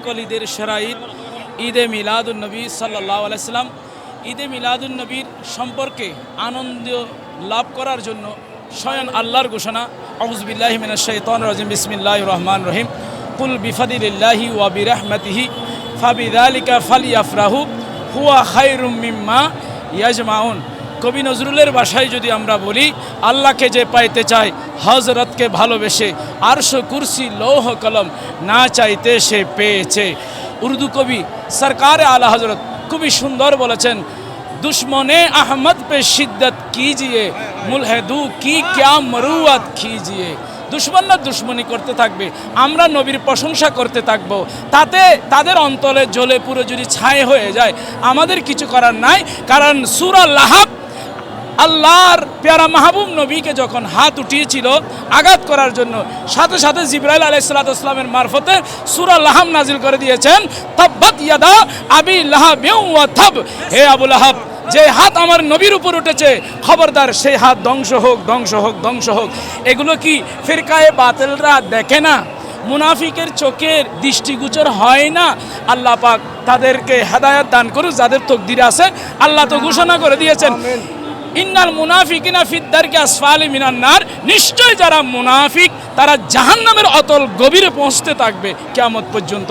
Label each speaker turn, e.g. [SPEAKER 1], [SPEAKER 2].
[SPEAKER 1] সকল ঈদের সেরা ঈদ ঈদে মিলাদুলনবী সাল্লাহ আলাইসাল্লাম ঈদে মিলাদুলনবীর সম্পর্কে আনন্দ লাভ করার জন্য স্বয়ং আল্লাহর ঘোষণা আউজবিল্লাহ মিনা শৈতন রাজিম বিসমিল্লাহ রহমান রহিম। কুল বিফাদিল্লাহি ওয়া বিরহমতিহি ফাবিদালিকা ফালি আফরাহু হুয়া খাইরুম মিম্মা ইয়াজমাউন। কবি নজরুলের বাসায় যদি আমরা বলি, আল্লাহকে যে পাইতে চায় হজরতকে ভালোবেসে, আরশ কুরসি লৌহ কলম না চাইতে সে পেয়েছে। উর্দু কবি সরকার আলা হজরত খুবই সুন্দর বলেছেন, দুশ্মনে আহমদ পে শিদ্দত কিজিয়ে, মুলহেদু কি ক্যা মরুয়াত খিজিয়ে দুশ্মনরা দুশ্মনী করতে থাকবে, আমরা নবীর প্রশংসা করতে থাকব। তাতে তাদের অন্তরে জ্বলে পুরো যদি ছায় হয়ে যায়, আমাদের কিছু করার নাই, কারণ সুরা লাহাব আল্লাহর পেয়ারা মাহবুব নবীকে যখন হাত উঠিয়েছিল আঘাত করার জন্য, সাথে সাথে জিব্রাইল আলাইসালামের মারফতে সুরা লাহাম নাজিল করে দিয়েছেন, তব্বত ইয়াদা আবি লাহাব হে আবু লাহাব, যে হাত আমার নবীর উপর উঠেছে, খবরদার, সেই হাত ধ্বংস হোক ধ্বংস হোক ধ্বংস হোক। এগুলো কি ফিরকায়ে বাতিলরা দেখে না? মুনাফিকের চোখের দৃষ্টিগোচর হয় না? আল্লাহ পাক তাদেরকে হেদায়াত দান করুক, যাদের তকদির আছে, আল্লাহ তো ঘোষণা করে দিয়েছেন ইন্নাল মুনাফিকিনা ফিদ্দারকে আসফালি মিনান্নার নিশ্চয় যারা মুনাফিক, তারা জাহান্নামের অতল গভীরে পৌঁছতে থাকবে কেমন পর্যন্ত।